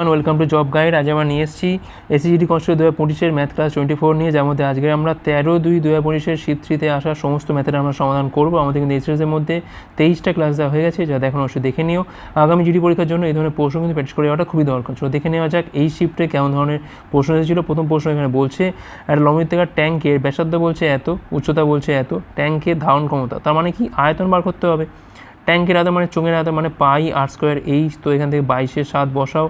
Welcome to job guide আজ আমরা নিয়ে এসেছি এসিজিডি কনস্টেবল দু হাজার পঁচিশের ম্যাথ ক্লাস টোয়েন্টি ফোর নিয়ে, যার মধ্যে আজকে আমরা তেরো দুই দু হাজার পঁচিশের শীত থ্রিতে আসা সমস্ত ম্যাথের আমরা সমাধান করব। আমাদের কিন্তু এসিএসের মধ্যে তেইশটা ক্লাস দেওয়া হয়ে গেছে যা দেখুন অবশ্যই দেখে নিও। আগামী জিডি পরীক্ষার জন্য এই ধরনের প্রশ্ন কিন্তু প্র্যাকটিস করে যাওয়াটা খুবই দরকার। চলো দেখে নেওয়া যাক এই শিফটে কেমন ধরনের প্রশ্ন এসেছিল। প্রথম প্রশ্ন এখানে বলছে, একটা লম্বিতাকার ট্যাঙ্কের ব্যাসার্ধ বলছে এত, উচ্চতা বলছে এত ট্যাঙ্কের ধারণ ক্ষমতা, তার মানে কি আয়তন বার করতে হবে? ট্যাঙ্কের আয়তন মানে চোঙের আয়তন মানে পাই, আর স্কোয়ার, এইচ, তো এখান থেকে বাইশের সাত বসাও।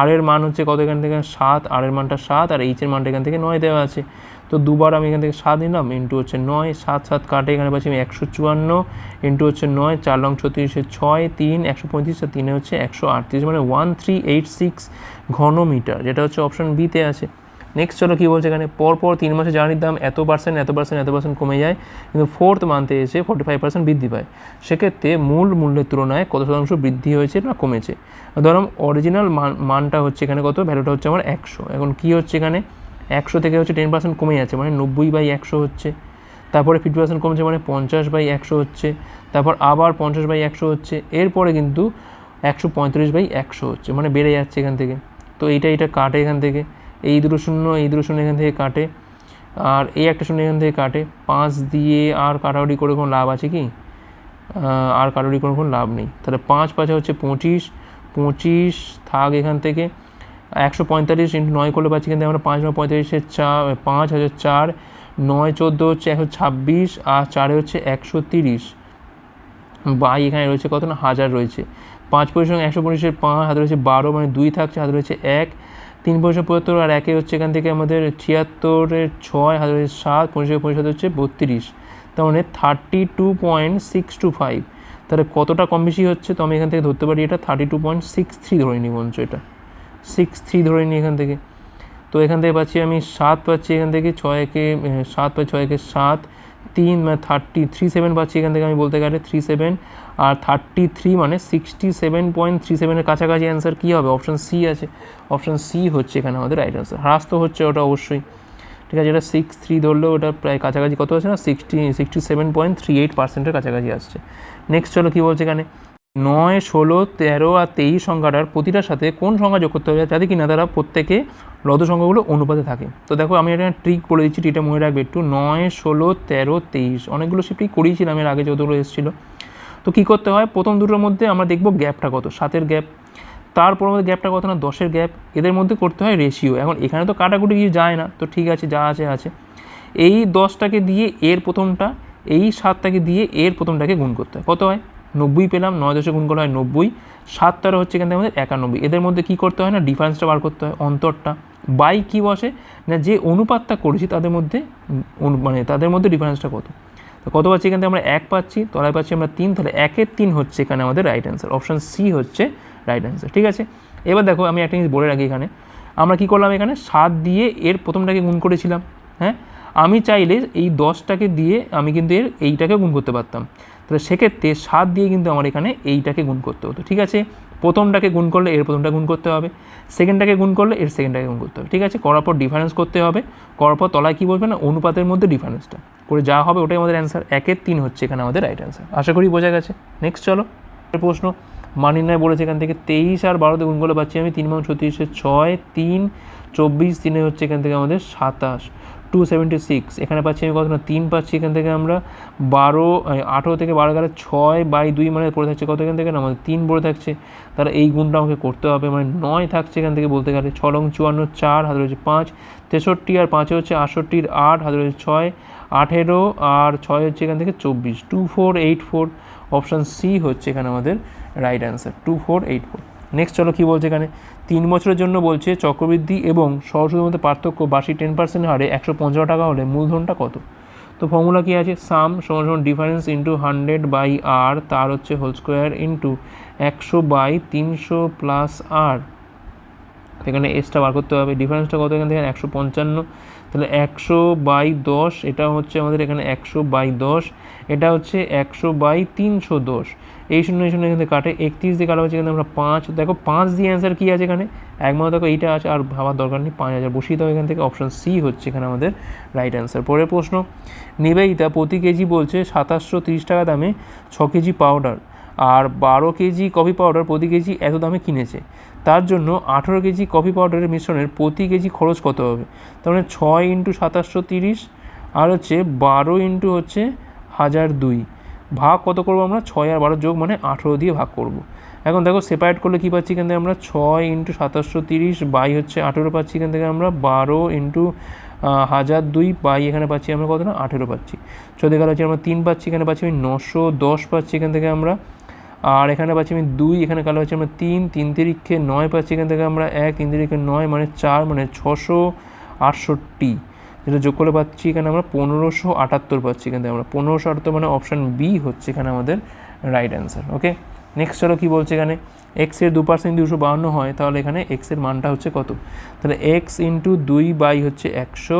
আর এর মান হচ্ছে কত এখান থেকে? সাত, আর এর মানটা সাত, আর এইচের মানটা এখান থেকে নয় দেওয়া আছে। তো দুবার আমি এখান থেকে সাত নিলাম ইন্টু হচ্ছে নয়, সাত সাত কাটে, এখানে পাচ্ছি আমি একশো চুয়ান্ন ইন্টু হচ্ছে নয়, চার লং ছত্রিশে ছয়, তিন, একশো পঁয়ত্রিশ, আর তিনে হচ্ছে একশো আটত্রিশ মানে ওয়ান থ্রি এইট সিক্স ঘনমিটার, যেটা হচ্ছে অপশন বিতে আছে। নেক্সট চলো কী বলছে এখানে? পরপর তিন মাসে জ্বালানির দাম এত পার্সেন্ট এত পার্সেন্ট এত পার্সেন্ট কমে যায়, কিন্তু ফোর্থ মান্থে এসে ফোর্টি ফাইভ পার্সেন্ট বৃদ্ধি পায়। সেক্ষেত্রে মূল মূল্যের তুলনায় কত শতাংশ বৃদ্ধি হয়েছে না কমেছে? ধরুন অরিজিনাল মান, মানটা হচ্ছে এখানে কত? ভ্যালুটা হচ্ছে আমার একশো। এখন কী হচ্ছে এখানে? একশো থেকে হচ্ছে টেন পার্সেন্ট কমে যাচ্ছে মানে নব্বই বাই একশো হচ্ছে। তারপরে ফিফটি পার্সেন্ট কমছে মানে পঞ্চাশ বাই একশো হচ্ছে। তারপর আবার পঞ্চাশ বাই একশো হচ্ছে। এরপরে কিন্তু একশো পঁয়ত্রিশ বাই একশো হচ্ছে মানে বেড়ে যাচ্ছে এখান থেকে। তো এইটা এটা কাটে এখান থেকে। এই দুটো শূন্য, এই দুটো শূন্য এখান থেকে কাটে। আর এই একটা শূন্য এখান থেকে কাটে। পাঁচ দিয়ে আর কাটাকুটি করে কোনো লাভ আছে কি? আর কাটাকুটি করে কোনো লাভ নেই। তাহলে পাঁচ পাঁচে হচ্ছে পঁচিশ। পঁচিশ থাক এখান থেকে একশো পঁয়তাল্লিশ ইন্টু নয় করলে পাচ্ছি কিন্তু আমরা পাঁচ নয় পঁয়তাল্লিশের চার পাঁচ হাজার চার। নয় চোদ্দ হচ্ছে একশো ছাব্বিশ আর চারে হচ্ছে একশো তিরিশ। বাই এখানে রয়েছে কত না? হাজার রয়েছে। পাঁচ পয়সা একশো পঁচিশের পাঁচ, হাতে রয়েছে বারো মানে দুই থাকছে, হাতে রয়েছে এক। তিন পয়সা পঁচাত্তর আর একে হচ্ছে এখান থেকে আমাদের ছিয়াত্তরের ছয় রয়েছে সাত, পঁচিশে পঁচিশ হচ্ছে বত্রিশ। তার মানে thirty two point six two five তাহলে কতটা কম বেশি হচ্ছে তো আমি এখান থেকে ধরতে পারি এটা thirty two point six three ধরে নিই বঞ্চ এটা। সিক্স থ্রি ধরে নিই এখান থেকে। তো এখান থেকে পাচ্ছি আমি সাত পাচ্ছি এখান থেকে, ছয় একে সাত পাই ছয় একে সাত। তিন থার্টি থ্রি সেভেন পাচ্ছি এখান থেকে আমি বলতে গেলে থ্রি সেভেন আর থার্টি থ্রি মানে সিক্সটি সেভেন পয়েন্ট থ্রি সেভেনের কাছাকাছি অ্যান্সার কী হবে? অপশান সি আছে। অপশান সি হচ্ছে এখানে আমাদের রাইট অ্যান্সার হ্রাস তো হচ্ছে ওটা অবশ্যই। ঠিক আছে এটা সিক্স থ্রি ধরলেও ওটা প্রায় কাছাকাছি কত আছে না? Sixty sixty seven point three eight পার্সেন্টের কাছাকাছি আসছে। নেক্সট চলো কী বলছে এখানে? নয়, ষোলো, তেরো আর তেইশ সংখ্যাটার প্রতিটার সাথে কোন সংখ্যা যোগ করতে হবে যাতে কিনা তারা প্রত্যেকে লদ সংখ্যাগুলো অনুপাতে থাকে। তো দেখো, আমি একটা ট্রিক বলে দিচ্ছি ট্রিটা মনে রাখবে একটু। নয়, ষোলো, তেরো, তেইশ, অনেকগুলো শিফটই করিয়েছিলাম এর আগে যতগুলো এসেছিল। তো কী করতে হয়? প্রথম দুটোর মধ্যে আমরা দেখব গ্যাপটা কত, সাতের গ্যাপ। তারপর আমাদের গ্যাপটা কত না, দশের গ্যাপ। এদের মধ্যে করতে হয় রেশিও এখন এখানে তো কাটাকুটি কিছু যায় না। তো ঠিক আছে, যা আছে আছে। এই দশটাকে দিয়ে এর প্রথমটা, এই সাতটাকে দিয়ে এর প্রথমটাকে গুণ করতে হয়। কত হয়? নব্বই পেলাম, নয় দশে গুণ করা হয় নব্বই। সাত তেরো হচ্ছে এখান থেকে আমাদের একানব্বই। এদের মধ্যে কী করতে হয় না? ডিফারেন্সটা বার করতে হয়, অন্তরটা। বাই কী বসে? না, যে অনুপাতটা করেছি তাদের মধ্যে মানে তাদের মধ্যে ডিফারেন্সটা কত? তো কত পাচ্ছি এখান থেকে আমরা? এক পাচ্ছি, তলায় পাচ্ছি আমরা তিন, তাহলে একের তিন হচ্ছে এখানে আমাদের রাইট অ্যান্সার অপশান সি হচ্ছে রাইট অ্যান্সার ঠিক আছে? এবার দেখো, আমি একটা জিনিস বলে রাখি এখানে। আমরা কি করলাম এখানে? সাত দিয়ে এর প্রথমটাকে গুণ করেছিলাম হ্যাঁ? আমি চাইলে এই দশটাকে দিয়ে আমি কিন্তু এর এইটাকে গুণ করতে পারতাম। তাহলে সেক্ষেত্রে সাত দিয়ে কিন্তু আমার এখানে এইটাকে গুণ করতে হতো, ঠিক আছে? প্রথমটাকে গুণ করলে এর প্রথমটা গুণ করতে হবে, সেকেন্ডটাকে গুণ করলে এর সেকেন্ডটাকে গুণ করতে হবে, ঠিক আছে? করার পর ডিফারেন্স করতে হবে, করার পর তলায় কী বলবে না? অনুপাতের মধ্যে ডিফারেন্সটা করে যা হবে ওটাই আমাদের অ্যান্সার একের তিন হচ্ছে এখানে আমাদের রাইট অ্যান্সার আশা করি বোঝা গেছে। নেক্সট চলো। প্রশ্ন মানিনায় বলেছে এখান থেকে তেইশ আর বারোতে গুণ করলে পাচ্ছি আমি তিন মাং ছত্রিশে ছয়, তিন, চব্বিশ, তিনে হচ্ছে এখান থেকে আমাদের সাতাশ। টু সেভেন্টি সিক্স এখানে পাচ্ছি আমি কত না তিন পাচ্ছি এখান থেকে আমরা বারো আঠেরো থেকে বারো গেলে ছয় বাই দুই মানে পড়ে থাকছে কত এখান থেকে? না, আমাদের তিন পড়ে থাকছে। তাহলে এই গুণটা আমাকে করতে হবে মানে নয় থাকছে এখান থেকে বলতে গেলে। ছ লং চুয়ান্ন, চার, হাতে রয়েছে পাঁচ, তেষট্টি আর পাঁচে হচ্ছে আটষট্টির আট, হাতে রয়েছে ছয়, আঠেরো আর ছয় হচ্ছে এখান থেকে চব্বিশ। Two four eight four option C হচ্ছে এখানে আমাদের right answer two four eight four next চলো কী বলছে এখানে? তিন বছরের জন্য বলছে চক্রবৃদ্ধি এবং সরস্বতীর মধ্যে পার্থক্য বার্ষিক টেন পার্সেন্ট হারে একশো পঞ্চান্ন টাকা হলে মূলধনটা কত? তো ফর্মুলা কী আছে? সাম সমান সমান ডিফারেন্স ইন্টু হান্ড্রেড বাই আর তার হচ্ছে হোল স্কোয়ার ইন্টু একশো বাই তিনশো প্লাস আর এখানে এসটা বার করতে হবে। ডিফারেন্সটা কত এখান থেকে? একশো পঞ্চান্ন। তাহলে একশো বাই দশ, এটা হচ্ছে আমাদের এখানে একশো বাই দশ, এটা হচ্ছে একশো বাই তিনশো দশ। এই শূন্য এই শূন্য এখান থেকে কাটে। একত্রিশ দিয়ে কাটা হচ্ছে আমরা পাঁচ। দেখো, পাঁচ দিয়ে অ্যান্সার কী আছে এখানে? একমাত্র দেখো এইটা আছে, আর ভাবার দরকার নেই, পাঁচ হাজার। বসিয়ে দাও এখান থেকে অপশন সি হচ্ছে এখানে আমাদের রাইট অ্যান্সার পরের প্রশ্ন, নিবেদিতা প্রতি কেজি বলছে সাতাশশো তিরিশ টাকা দামে ছ কেজি পাউডার আর বারো কেজি কফি পাউডার প্রতি কেজি এত দামে কিনেছে। তার জন্য আঠেরো কেজি কফি পাউডারের মিশ্রণের প্রতি কেজি খরচ কত হবে? তার মানে ছয় ইন্টু সাতাশশো তিরিশ, আর হচ্ছে বারো ইন্টু হচ্ছে হাজার দুই। ভাগ কত করব আমরা? ছয় আর বারো যোগ মানে আঠেরো দিয়ে ভাগ করব। এখন দেখো সেপারেট করলে কী পাচ্ছি এখান থেকে আমরা? ছয় ইন্টু সাতাশশো তিরিশ বাই হচ্ছে আঠেরো পাচ্ছি এখান থেকে আমরা। বারো ইন্টু হাজার দুই বাই এখানে পাচ্ছি আমরা কত না? আঠেরো পাচ্ছি। চোদ্দ গেল হচ্ছে আমরা তিন পাচ্ছি, এখানে পাচ্ছি আমি নশো দশ পাচ্ছি এখান থেকে আমরা। আর এখানে পাচ্ছি আমি দুই, এখানে কালো হচ্ছে আমরা তিন তিন তিরিক্ষে নয় পাচ্ছি এখান থেকে আমরা এক, তিন তিরিক্ষে নয় মানে চার মানে ছশো আটষট্টি। যেটা যোগ করে পাচ্ছি এখানে আমরা পনেরোশো আটাত্তর পাচ্ছি এখান থেকে আমরা। পনেরোশো আটাত্তর মানে অপশান বি হচ্ছে এখানে আমাদের রাইট অ্যান্সার ওকে নেক্সট চলো কী বলছে এখানে? এক্সের দু পার্সেন্ট দুশো বাহান্ন হয়, তাহলে এখানে এক্সের মানটা হচ্ছে কত? তাহলে এক্স ইন্টু দুই বাই হচ্ছে একশো,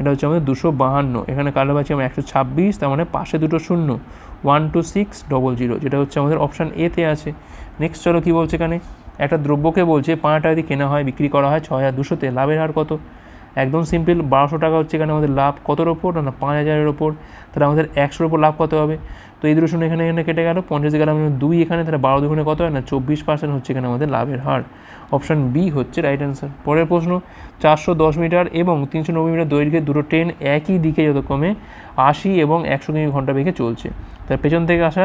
এটা হচ্ছে আমাদের দুশো বাহান্ন। এখানে কালো পাচ্ছি আমরা একশো ছাব্বিশ, তার মানে পাশে দুটো শূন্য। One two six double zero যেটা হচ্ছে আমাদের অপশান এতে আছে। নেক্সট চলো কী বলছে এখানে? একটা দ্রব্যকে বলছে পাঁচ টাকা কেনা হয়, বিক্রি করা হয় ছয় হাজার দুশোতে, লাভের হার কত? একদম সিম্পল, বারোশো টাকা হচ্ছে এখানে আমাদের লাভ। কতর ওপর না পাঁচ হাজারের ওপর তাহলে আমাদের একশোর ওপর লাভ কত হবে? তো এই শূন্য এখানে এখানে কেটে গেল। পঞ্চাশ গেলাম দুই এখানে, তাহলে বারো দুগুণে কত হয়? না, চব্বিশ পার্সেন্ট হচ্ছে এখানে আমাদের লাভের হার। অপশান বি হচ্ছে রাইট অ্যান্সার পরের প্রশ্ন, চারশো দশ মিটার এবং তিনশো নব্বই মিটার দৈর্ঘ্যের দুটো ট্রেন একই দিকে যতক্রমে আশি এবং একশো কিমি ঘণ্টা বেগে চলছে। তার পেছন থেকে আসা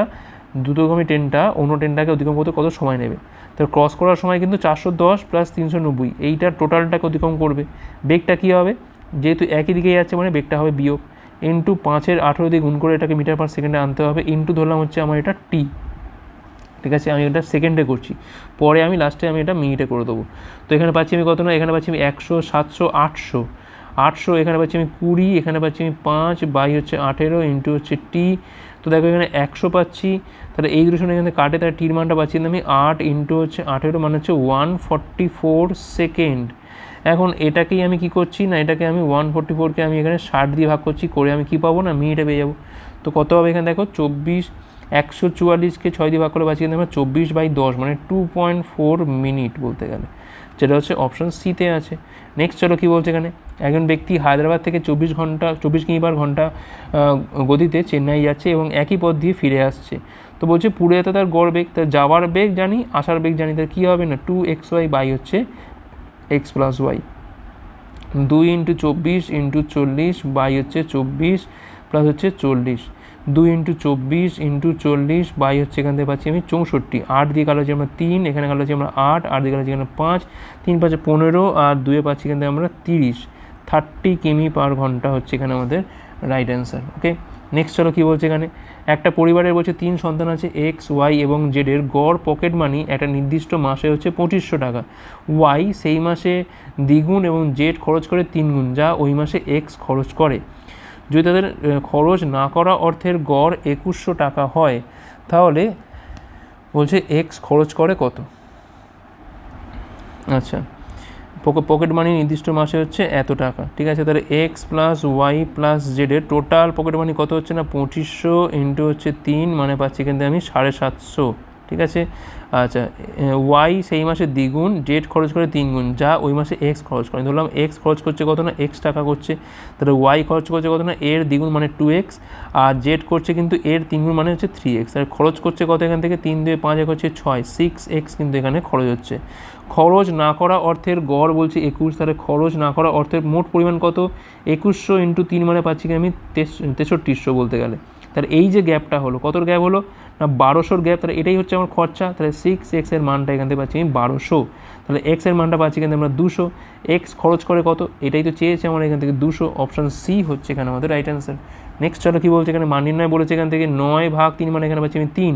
দ্রুতগামী ট্রেনটা, অন্য ট্রেনটাকে অতিক্রম করতে কত সময় নেবে? তো ক্রস করার সময় কিন্তু চারশো দশ প্লাস তিনশো নব্বই, এইটার টোটালটাকে অতিক্রম করবে? বেগটা কী হবে? যেহেতু একই দিকে যাচ্ছে মানে বেগটা হবে বিয়োগ। ইন্টু পাঁচের আঠেরো দিয়ে গুণ করে এটাকে মিটার পার সেকেন্ডে আনতে হবে। ইন্টু ধরলাম হচ্ছে আমার এটা টি ঠিক আছে, আমি এটা সেকেন্ডে করছি। পরে আমি লাস্টে আমি এটা মিনিটে করে দেবো। তো এখানে পাচ্ছি আমি কত না? এখানে পাচ্ছি আমি একশো, সাতশো, আটশো। আটশো, এখানে পাচ্ছি আমি কুড়ি, এখানে পাচ্ছি আমি পাঁচ, বাই হচ্ছে আঠেরো ইন্টু হচ্ছে টি তো দেখো এখানে একশো পাচ্ছি, তাহলে এই দুটো এখানে কাটে, তাহলে টির মানটা পাচ্ছি আমি আট ইন্টু হচ্ছে আঠেরো মানে হচ্ছে ওয়ান ফর্টি ফোর সেকেন্ড এখন এটাকেই আমি কি করছি না, এটাকে আমি ওয়ান ফোরটি ফোরকে আমি এখানে ষাট দিয়ে ভাগ করছি, করে আমি কি পাবো না, মিনিটে পেয়ে যাব। তো কত হবে এখানে দেখো, চব্বিশ, একশো চুয়াল্লিশকে ছয় দিয়ে ভাগ করে পাচ্ছি কিন্তু আমরা চব্বিশ বাই দশ মানে টু পয়েন্ট ফোর মিনিট বলতে গেলে, যেটা হচ্ছে অপশান সিতে আছে। নেক্সট চলো কী বলছে এখানে? একজন ব্যক্তি হায়দ্রাবাদ থেকে চব্বিশ ঘণ্টা, চব্বিশ কিমি পার ঘণ্টা গতিতে চেন্নাই যাচ্ছে এবং একই পথ দিয়ে ফিরে আসছে। তো বলছে পুরুলিয়াতে তার গড় বেগ, তার যাওয়ার বেগ জানি, আসার বেগ জানি, তার কী হবে না? টু এক্স ওয়াই বাই হচ্ছে এক্স প্লাস ওয়াই দুই ইন্টু চব্বিশ ইন্টু চল্লিশ বাই হচ্ছে চব্বিশ প্লাস হচ্ছে চল্লিশ। দুই ইন্টু চব্বিশ ইন্টু চল্লিশ বাই হচ্ছে এখান থেকে পাচ্ছি আমি চৌষট্টি। আট দিয়ে কালো আমরা তিন, এখানে কালো হচ্ছে আমরা আট আট দিয়ে কালো হচ্ছে এখানে পাঁচ, তিন পাঁচে পনেরো, আর দুয়ে পাচ্ছি এখান থেকে আমরা তিরিশ। থার্টি কিমি পার ঘণ্টা হচ্ছে এখানে আমাদের রাইট অ্যান্সার ওকে নেক্সট চলো কী বলছে এখানে? একটা পরিবারের বলছে তিন সন্তান আছে এক্স ওয়াই এবং জেডের গড় পকেট মানি একটা নির্দিষ্ট মাসে হচ্ছে পঁচিশশো টাকা। ওয়াই সেই মাসে দ্বিগুণ এবং জেড খরচ করে তিন গুণ যা ওই মাসে এক্স খরচ করে। যদি তাদের খরচ না করা অর্থের গড় একুশশো টাকা হয়, তাহলে বলছে এক্স খরচ করে কত? আচ্ছা। পকেট মানি নির্দিষ্ট মাসে হচ্ছে এত টাকা। ঠিক আছে? তাহলে এক্স প্লাস ওয়াই প্লাস জেডের টোটাল পকেট মানি কত হচ্ছে না? পঁচিশশো ইন্টু হচ্ছে তিন মানে পাচ্ছি কিন্তু আমি সাড়ে সাতশো। ঠিক আছে? আচ্ছা ওয়াই সেই মাসে দ্বিগুণ জেড খরচ করে তিন গুণ যা ওই মাসে এক্স খরচ করে। ধরলাম এক্স খরচ করছে কত না এক্স টাকা করছে। তাহলে ওয়াই খরচ করছে কত না, এর দ্বিগুণ মানে টু এক্স আর জেড করছে কিন্তু এর তিন গুণ মানে হচ্ছে থ্রি এক্স আর খরচ করছে কত এখান থেকে? তিন দুই পাঁচ এক হচ্ছে ছয় সিক্স এক্স কিন্তু এখানে খরচ হচ্ছে। খরচ না করা অর্থের গড় বলছি একুশ, তাহলে খরচ না করা অর্থের মোট পরিমাণ কত? একুশশো ইন্টু তিন মানে পাচ্ছি কি আমি তেষট্টিশশো বলতে গেলে। তাহলে এই যে গ্যাপটা হলো, কতর গ্যাপ হলো? না, বারোশোর গ্যাপ, তাহলে এটাই হচ্ছে আমার খরচা, তাহলে সিক্স এক্সের মানটা এখান থেকে পাচ্ছি আমি বারোশো। তাহলে এক্সের মানটা পাচ্ছি থেকে আমরা দুশো। এক্স খরচ করে কত? এটাই তো চেয়েছে আমার এখান থেকে দুশো। অপশান সি হচ্ছে এখানে আমাদের রাইট অ্যান্সার নেক্সট চলো কী বলছে এখানে? মান নির্ণয় বলেছে এখান থেকে নয় ভাগ তিন মানে এখানে পাচ্ছি আমি তিন।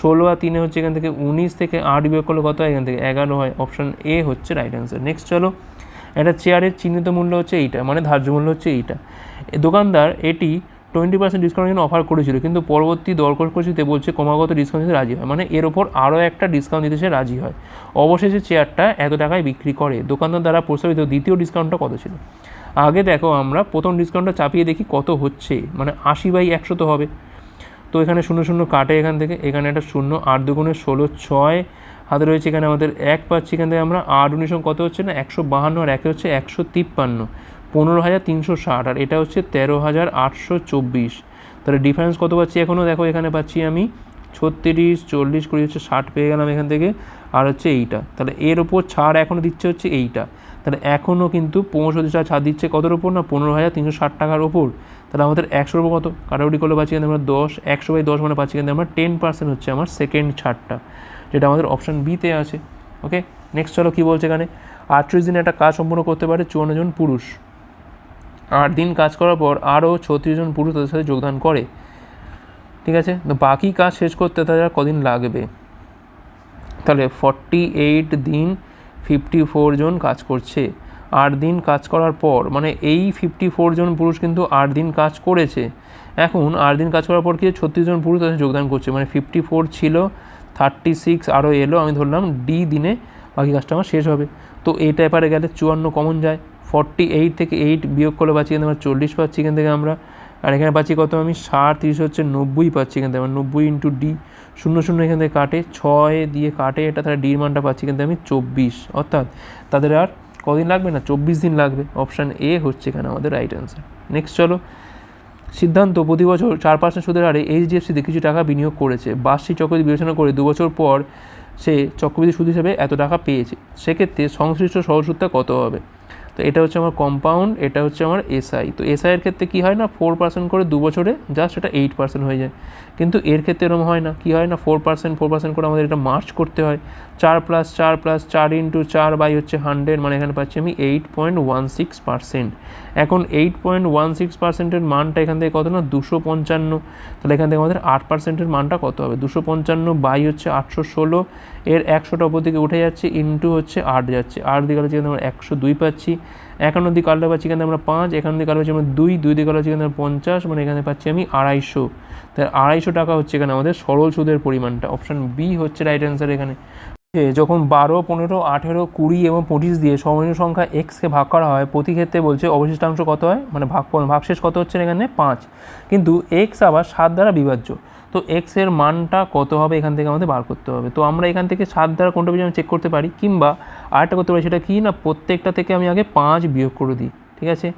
ষোলো আর তিনে হচ্ছে এখান থেকে উনিশ থেকে আট বিয়োগ করলে কত এখান থেকে এগারো হয়। অপশান এ হচ্ছে রাইট অ্যান্সার নেক্সট চলো, একটা চেয়ারের চিহ্নিত মূল্য হচ্ছে এইটা মানে ধার্য মূল্য হচ্ছে এইটা। দোকানদার এটি টোয়েন্টি পার্সেন্ট ডিসকাউন্ট জন্য অফার করেছিল, কিন্তু পরবর্তী দর কষকষিতে বলছে ক্রমাগত ডিসকাউন্ট দিতে রাজি হয়। মানে এর ওপর আরও একটা ডিসকাউন্ট দিতে সে রাজি হয়। অবশেষে চেয়ারটা এত টাকায় বিক্রি করে, দোকানদার দ্বারা প্রস্তাবিত দ্বিতীয় ডিসকাউন্টটা কত ছিল? আগে দেখো আমরা প্রথম ডিসকাউন্টটা চাপিয়ে দেখি কত হচ্ছে মানে আশি বাই একশো তো হবে। তো এখানে শূন্য শূন্য কাটে এখান থেকে, এখানে একটা শূন্য, আট দুগুণে ষোলো ছয়, হাতে রয়েছে এখানে আমাদের এক পাচ্ছি এখান থেকে আমরা, আট উনিশ কত হচ্ছে না, একশো বাহান্ন আর একে হচ্ছে একশো তিপ্পান্ন। পনেরো হাজার তিনশো ষাট আর এটা হচ্ছে তেরো হাজার আটশো চব্বিশ। তাহলে ডিফারেন্স কত পাচ্ছি? এখনও দেখো এখানে পাচ্ছি আমি ছত্রিশ, চল্লিশ, কুড়ি হচ্ছে ষাট পেয়ে গেলাম এখান থেকে আর হচ্ছে এইটা। তাহলে এর ওপর ছাড় এখনও দিচ্ছে হচ্ছে এইটা। তাহলে এখনও কিন্তু পঁয়ষট্টি টাকা ছাড় দিচ্ছে কতর ওপর না, পনেরো হাজার তিনশো ষাট টাকার ওপর তাহলে আমাদের একশোর ওপর কত? কাটাকুটি করলে পাচ্ছি কিন্তু আমরা দশ, একশো বাই দশ মানে পাচ্ছি কিন্তু আমরা টেন পার্সেন্ট হচ্ছে আমার সেকেন্ড ছাড়টা, যেটা আমাদের অপশান বিতে আছে। ওকে নেক্সট চলো কী বলছে এখানে? আটত্রিশ দিনে একটা কাজ সম্পূর্ণ করতে পারে চুয়ান্ন জন পুরুষ। আট দিন কাজ করার পর আরও ছত্রিশ জন পুরুষ তাদের সাথে যোগদান করে। ঠিক আছে? তো বাকি কাজ শেষ করতে তাদের কদিন লাগবে? তাহলে ফর্টি এইট দিন ফিফটি ফোর জন কাজ করছে। আট দিন কাজ করার পর মানে এই ফিফটি ফোর জন পুরুষ কিন্তু আট দিন কাজ করেছে। এখন আট দিন কাজ করার পর কি ছত্রিশ জন পুরুষ তাদের যোগদান করছে? মানে ফিফটি ফোর ছিল থার্টি সিক্স আরও এলো, আমি ধরলাম ডি দিনে বাকি কাজটা আমার শেষ হবে। তো এইটা এবারে গেলে চুয়ান্ন কমন যায়। ফর্টি এইট থেকে এইট বিয়োগ করলে পাচ্ছি কিন্তু আমরা চল্লিশ পাচ্ছি এখান থেকে আমরা। আর এখানে পাচ্ছি কত? আমি ষাট, তিরিশ হচ্ছে নব্বই পাচ্ছি এখান থেকে। আমার নব্বই ইন্টু ডি শূন্য শূন্য এখান থেকে কাটে। ছয় দিয়ে কাটে, এটা তাহলে ডির মানটা পাচ্ছি কিন্তু আমি চব্বিশ। অর্থাৎ তাদের আর কদিন লাগবে না? চব্বিশ দিন লাগবে। অপশান এ হচ্ছে এখানে আমাদের রাইট অ্যান্সার নেক্সট চলো। সিদ্ধান্ত, প্রতি বছর চার পার্সেন্ট সুদের হারে এইচডিএফসিতে কিছু টাকা বিনিয়োগ করেছে। বার্ষিক চক্রবৃদ্ধি বিবেচনা করে দু বছর পর সে চক্রবৃদ্ধি সুদ হিসেবে এত টাকা পেয়েছে। সেক্ষেত্রে সংশ্লিষ্ট সহসুদটা কত হবে? তো এটা হচ্ছে আমার কম্পাউন্ড এটা হচ্ছে আমার এসআই তো এসআই এর ক্ষেত্রে কী হয় না? ফোর পার্সেন্ট করে দু বছরে জাস্ট এটা এইট পার্সেন্ট হয়ে যায়। কিন্তু এর ক্ষেত্রে এরকম হয় না। কী হয় না? ফোর পার্সেন্ট ফোর পার্সেন্ট করে আমাদের এটা মার্চ করতে হয়। চার প্লাস চার প্লাস চার ইন্টু চার বাই হচ্ছে হান্ড্রেড মানে এখানে পাচ্ছি আমি eight point one six percent এখন এইট পয়েন্ট ওয়ান সিক্স পার্সেন্টের মানটা এখান থেকে কত না? দুশো পঞ্চান্ন। তাহলে এখান থেকে আমাদের আট পার্সেন্টের মানটা কত হবে? দুশো পঞ্চান্ন বাই হচ্ছে আটশো ষোলো। এর একশোটা ওপর দিকে উঠে যাচ্ছে ইন্টু হচ্ছে আট যাচ্ছে। আট দিকে হচ্ছে আমরা একশো দুই পাচ্ছি। একান্ন দিকে কালটা পাচ্ছি এখানে আমরা পাঁচ, এখান দিকে কালো পাচ্ছি আমরা দুই দুই দিকে কালো পাচ্ছি এখানে পঞ্চাশ মানে এখানে পাচ্ছি আমি আড়াইশো। তাই আড়াইশো টাকা হচ্ছে এখানে আমাদের সরল সুদের পরিমাণটা। অপশান বি হচ্ছে রাইট অ্যান্সার এখানে। যখন বারো, পনেরো, আঠেরো, কুড়ি এবং পঁচিশ দিয়ে সমনীয় সংখ্যা এক্সকে ভাগ করা হয়, প্রতি ক্ষেত্রে বলছে অবশিষ্টাংশ কত হয়? মানে ভাগ ভাগশেষ কত হচ্ছে এখানে? পাঁচ। কিন্তু এক্স আবার সাত দ্বারা বিভাজ্য। তো এক্সের মানটা কত হবে এখান থেকে আমাদের বার করতে হবে। তো আমরা এখান থেকে সাত দ্বারা কোনটা বেশি চেক করতে পারি, কিংবা আরেকটা করতে পারি সেটা কি না, প্রত্যেকটা থেকে আমি আগে পাঁচ বিয়োগ করে দিই, ঠিক আছে?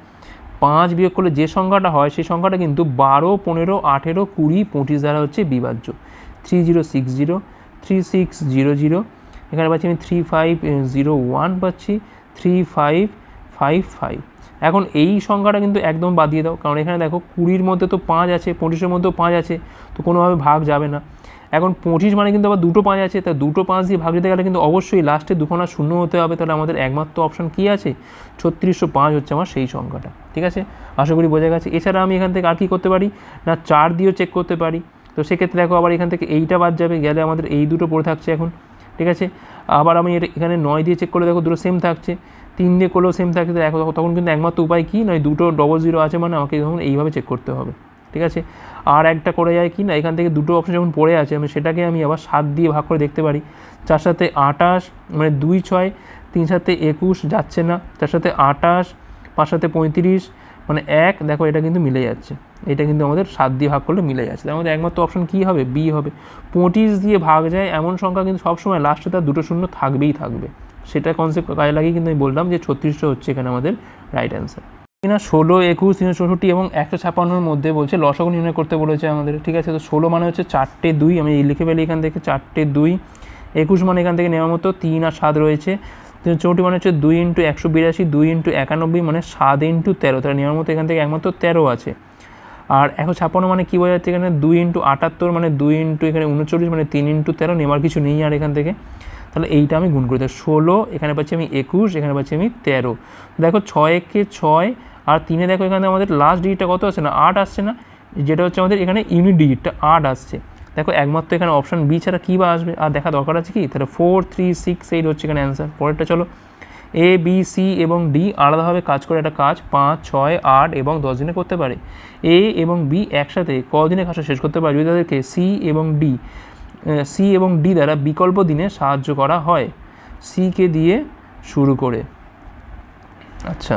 পাঁচ বিয়োগ করলে যে সংখ্যাটা হয় সেই সংখ্যাটা কিন্তু বারো, পনেরো, আঠেরো, কুড়ি, পঁচিশ দ্বারা হচ্ছে বিভাজ্য। Three zero, six zero, three six zero zero, এখানে পাচ্ছি আমি থ্রি ফাইভ জিরো ওয়ান পাচ্ছি, থ্রি ফাইভ ফাইভ ফাইভ এখন এই সংখ্যাটা কিন্তু একদম বাদ দিয়ে দাও, কারণ এখানে দেখো কুড়ির মধ্যে তো পাঁচ আছে, পঁচিশের মধ্যেও পাঁচ আছে, তো কোনোভাবে ভাগ যাবে না। এখন পঁচিশ মানে কিন্তু আবার দুটো পাঁচ আছে, তা দুটো পাঁচ দিয়ে ভাগ দিতে গেলে কিন্তু অবশ্যই লাস্টে দুখানা শূন্য হতে হবে, তাহলে আমাদের একমাত্র অপশান কী আছে? ছত্রিশশো পাঁচ হচ্ছে আমার সেই সংখ্যাটা, ঠিক আছে? আশা করি বোঝা গেছে। এছাড়া আমি এখান থেকে আর কী করতে পারি? না, চার দিয়েও চেক করতে পারি। তো সেক্ষেত্রে দেখো আবার এখান থেকে এইটা বাদ যাবে, গেলে আমাদের এই দুটো পড়ে থাকছে এখন, ঠিক আছে? আবার আমি এটা এখানে নয় দিয়ে চেক করলে দেখো দুটো সেম থাকছে। তিন দিয়ে করলেও সেম থাকে তখন কিন্তু একমাত্র উপায় কী? নয়, দুটো ডবল জিরো আছে মানে আমাকে তখন এইভাবে চেক করতে হবে। ঠিক আছে? আর একটা করে যায় কি না? এখান থেকে দুটো অপশন যখন পড়ে আছে আমি সেটাকে আমি আবার সাত দিয়ে ভাগ করে দেখতে পারি। চার সাথে আটাশ মানে দুই ছয়, তিন সাথে একুশ যাচ্ছে না। চার সাথে আটাশ পাঁচ সাথে পঁয়ত্রিশ মানে এক, দেখো এটা কিন্তু মিলে যাচ্ছে। এটা কিন্তু আমাদের সাত দিয়ে ভাগ করলে মিলে যাচ্ছে। আমাদের একমাত্র অপশন কী হবে? বি হবে। পঁচিশ দিয়ে ভাগ যায়, এমন সংখ্যা কিন্তু সবসময় লাস্টে তার দুটো শূন্য থাকবেই থাকবে। সেটা কনসেপ্ট কাজে লাগিয়ে কিন্তু আমি বললাম যে ছত্রিশটা হচ্ছে এখানে আমাদের রাইট অ্যান্সার কিনা ষোলো, একুশ, তিনশো চৌষট্টি এবং একশো ছাপ্পান্নর মধ্যে বলছে লসক নির্ণয় করতে বলেছে আমাদের, ঠিক আছে? তো ষোলো মানে হচ্ছে চারটে দুই, আমি লিখে ফেলি এখান থেকে, চারটে দুই। একুশ মানে এখান থেকে নেওয়ার মতো তিন আর সাত রয়েছে। তিনশো চৌষট্টি মানে হচ্ছে দুই ইন্টু একশো বিরাশি, দুই ইন্টু একানব্বই মানে সাত ইন্টু তেরো। তাহলে নেওয়ার মতো এখান থেকে একমাত্র তেরো আছে। আর একশো ছাপ্পান্ন মানে কী বোঝা যাচ্ছে এখানে? দুই ইন্টু আটাত্তর মানে দুই ইন্টু এখানে উনচল্লিশ মানে তিন ইন্টু তেরো, নেওয়ার কিছু নেই আর এখান থেকে। তাহলে এইটা আমি গুণ করি ষোলো, এখানে পাচ্ছি আমি একুশ, এখানে পাচ্ছি আমি তেরো। দেখো ছয় একে ছয় আর তিনে দেখো এখানে আমাদের লাস্ট ডিজিটটা কত আসছে না? আট আসছে না? যেটা হচ্ছে আমাদের এখানে ইউনিট ডিজিটটা আট আসছে। দেখো একমাত্র এখানে অপশান বি ছাড়া কী বা আসবে? আর দেখা দরকার আছে কি? তাহলে ফোর থ্রি সিক্স এইট হচ্ছে এখানে অ্যান্সার পরেরটা চলো। এ বি সি এবং ডি আলাদাভাবে কাজ করে একটা কাজ পাঁচ, ছয়, আট এবং দশ দিনে করতে পারে। এ এবং বি একসাথে কদিনে কাজটা শেষ করতে পারে? যদি তাদেরকে সি এবং ডি সি এবং ডি দ্বারা বিকল্প দিনে সাহায্য করা হয়। সিকে দিয়ে শুরু করে। আচ্ছা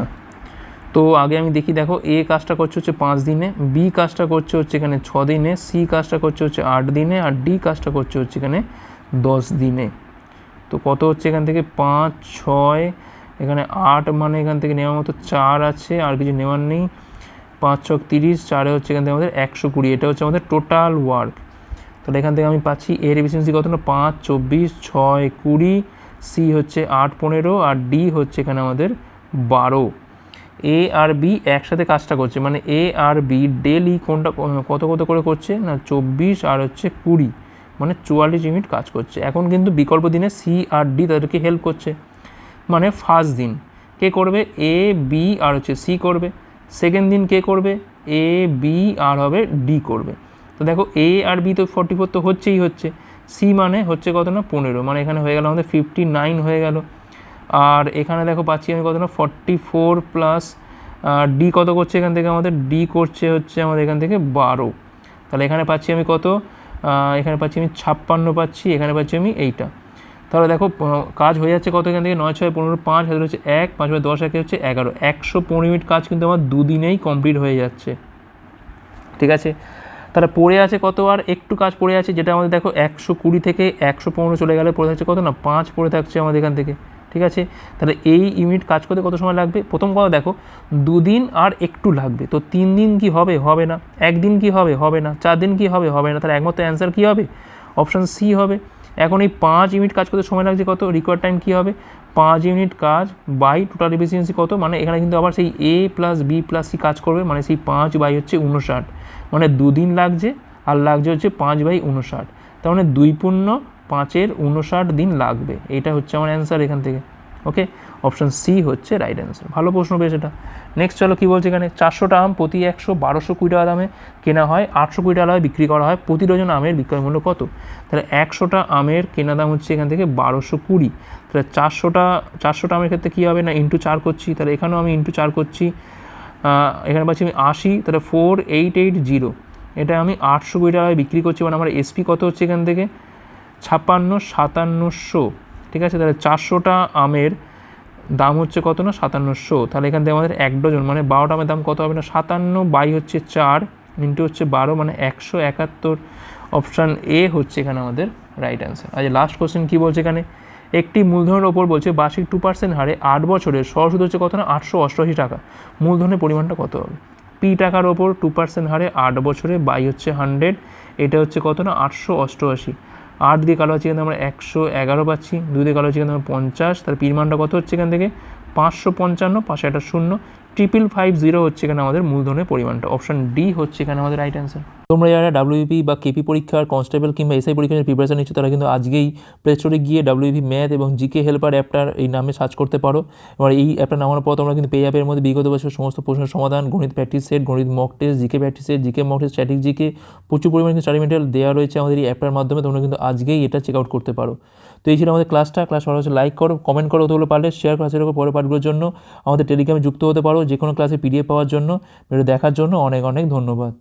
তো আগে আমি দেখি, দেখো এ কাজটা করছে হচ্ছে পাঁচ দিনে বি কাজটা করছে হচ্ছে এখানে ছ দিনে সি কাজটা করছে হচ্ছে আট দিনে, আর ডি কাজটা করছে হচ্ছে এখানে দশ দিনে। তো কত হচ্ছে এখান থেকে? পাঁচ, ছয়, এখানে আট মানে এখান থেকে নেওয়ার মতো চার আছে, আর কিছু নেওয়ার নেই। পাঁচ ছক তিরিশ, চারে হচ্ছে এখান থেকে আমাদের একশো কুড়ি, এটা হচ্ছে আমাদের টোটাল ওয়ার্ক তাহলে এখান থেকে আমি পাচ্ছি এর এফিসিয়েন্সি কত না পাঁচ, চব্বিশ, ছয়, কুড়ি সি হচ্ছে আট, পনেরো, আর ডি হচ্ছে এখানে আমাদের বারো। এ আর বি একসাথে কাজটা করছে মানে এ আর বি ডেলি কোনটা কত কত করে করছে? না, চব্বিশ আর হচ্ছে কুড়ি মানে চুয়াল্লিশ ইউনিট কাজ করছে। এখন কিন্তু বিকল্প দিনে সি আর ডি তাদেরকে হেল্প করছে মানে ফার্স্ট দিন। কে করবে? এ বি আর হচ্ছে সি করবে। সেকেন্ড দিন কে করবে? এ বি আর হবে ডি করবে। তো দেখো এ আর বি তো ফর্টি ফোর তো হচ্ছেই হচ্ছে। সি মানে হচ্ছে কত না? পনেরো। মানে এখানে হয়ে গেল আমাদের ফিফটি নাইন হয়ে গেল। আর এখানে দেখো পাচ্ছি আমি কত না? ফর্টি ফোর প্লাস ডি কত করছে এখান থেকে? আমাদের ডি করছে হচ্ছে আমাদের এখান থেকে বারো। তাহলে এখানে পাচ্ছি আমি কত? এখানে পাচ্ছি আমি ছাপ্পান্ন পাচ্ছি, এখানে পাচ্ছি আমি এইটা। তাহলে দেখো কাজ হয়ে যাচ্ছে কত এখান থেকে? নয়, ছয়, পনেরো, পাঁচ হাজার হচ্ছে এক, পাঁচ বাই দশ, একে হচ্ছে এগারো। একশো পনেরো মিনিট কাজ কিন্তু আমার দুদিনেই কমপ্লিট হয়ে যাচ্ছে। ঠিক আছে? তাহলে পড়ে আছে কত আর? একটু কাজ পড়ে আছে, যেটা আমাদের দেখো একশো কুড়ি থেকে একশো পনেরো চলে গেলে পড়ে থাকছে কত না? পাঁচ পড়ে থাকছে আমাদের এখান থেকে, ঠিক আছে? তাহলে এই ইউনিট কাজ করতে কত সময় লাগবে? প্রথম কথা দেখো, দুদিন আর একটু লাগবে। তো তিন দিন কি হবে? হবে না। একদিন কি হবে? হবে না। চার দিন কি হবে? হবে না। তাহলে একমাত্র অ্যান্সার কী হবে? অপশান সি হবে। এখন এই পাঁচ ইউনিট কাজ করতে সময় লাগছে কত? রিকোয়ার টাইম কী হবে? পাঁচ ইউনিট কাজ বাই টোটাল এফিসিয়েন্সি কত? মানে এখানে কিন্তু আবার সেই A plus B plus C কাজ করবে। মানে সেই পাঁচ বাই হচ্ছে উনষাট। মানে দুদিন লাগছে, আর লাগছে হচ্ছে পাঁচ বাই উনষাট তার মানে দুই পূর্ণ পাঁচের উনষাট দিন লাগবে। এটা হচ্ছে আমার অ্যান্সার এখান থেকে। ওকে অপশান সি হচ্ছে রাইট অ্যান্সার ভালো প্রশ্ন বেশ এটা। নেক্সট চলো কী বলছে এখানে? চারশোটা আম প্রতি একশো বারোশো কুড়ি টাকা দামে কেনা হয়, আটশো কুড়ি টাকা বিক্রি করা হয়, প্রতি ডজন আমের বিক্রয় মূল্য কত? তাহলে একশোটা আমের কেনা দাম হচ্ছে এখান থেকে বারোশো কুড়ি। তাহলে চারশোটা চারশোটা আমের ক্ষেত্রে কী হবে না? ইন্টু চার করছি। তাহলে এখানেও আমি ইন্টু চার করছি। এখানে পাচ্ছি আমি আশি, তাহলে ফোর এইট এইট জিরো এটা আমি আটশো কুড়ি টাকায় বিক্রি করছি মানে আমার এসপি কত হচ্ছে এখান থেকে? ছাপান্ন সাতান্নশো। ঠিক আছে, তাহলে চারশোটা আমের দাম হচ্ছে কত না? সাতান্নশো। তাহলে এখান থেকে আমাদের এক ডজন মানে বারোটা আমের দাম কত হবে না? সাতান্ন বাই হচ্ছে চার ইন্টু হচ্ছে বারো মানে একশো একাত্তর। অপশান এ হচ্ছে এখানে আমাদের রাইট অ্যান্সার আজ লাস্ট কোশ্চেন কী বলছে এখানে? একটি মূলধনের ওপর বলছে বার্ষিক টু পার্সেন্ট হারে আট বছরের সহসুদ হচ্ছে কত না? আটশো অষ্টআশি টাকা। মূলধনের পরিমাণটা কত হবে? পি টাকার ওপর টু পার্সেন্ট হারে আট বছরে বাই হচ্ছে হান্ড্রেড এটা হচ্ছে কত না? আটশো অষ্টআশি। আট দিয়ে কালো হচ্ছে এখানে আমরা একশো এগারো পাচ্ছি, দুই দিয়ে কালো হচ্ছে এখানে আমরা পঞ্চাশ, তার পির মানটা কত হচ্ছে এখান থেকে? পাঁচশো পঞ্চান্ন পাঁচশো একটা শূন্য ট্রিপল ফাইভ জিরো হচ্ছে এখানে আমাদের মূলধনের পরিমাণটা। অপশন ডি হচ্ছে এখানে আমাদের রাইট অ্যান্সার তোমরা যারা ডাব্লিউপি বা কেপি পরীক্ষার কনস্টেবল কিংবা এসআই পরীক্ষার প্রিপারেশন নিচ্ছ, তারা কিন্তু আজকেই প্লে স্টোরে গিয়ে ডাব্লিউপি ম্যাথ এবং জিকে হেল্পার অ্যাপটার এই নামে সার্চ করতে পারো। এবার এই অ্যাপটা নামানোর পর তোমরা কিন্তু পে অ্যাপের মধ্যে বিগত বছর সমস্ত প্রশ্নের সমাধান, গণিত প্র্যাকটিস সেট গণিত mock test GK practice set GK mock test static GK প্রচুর পরিমাণে স্টাডি মেটেরিয়াল দেওয়া রয়েছে আমাদের এই অ্যাপটার মাধ্যমে। তোমরা কিন্তু আজকেই এটা চেক আউট করতে পারো। তো এই ছিল আমাদের ক্লাসটা ক্লাস ভালো হচ্ছে লাইক করো কমেন্ট করো ওগুলো পারলে শেয়ার করা সেরকম পরের পার্টগুলোর জন্য। আমাদের টেলিগ্রামে যুক্ত হতে পারো যে কোনো ক্লাসে পিডিএফ পাওয়ার জন্য, ভিডিও দেখার জন্য অনেক অনেক ধন্যবাদ।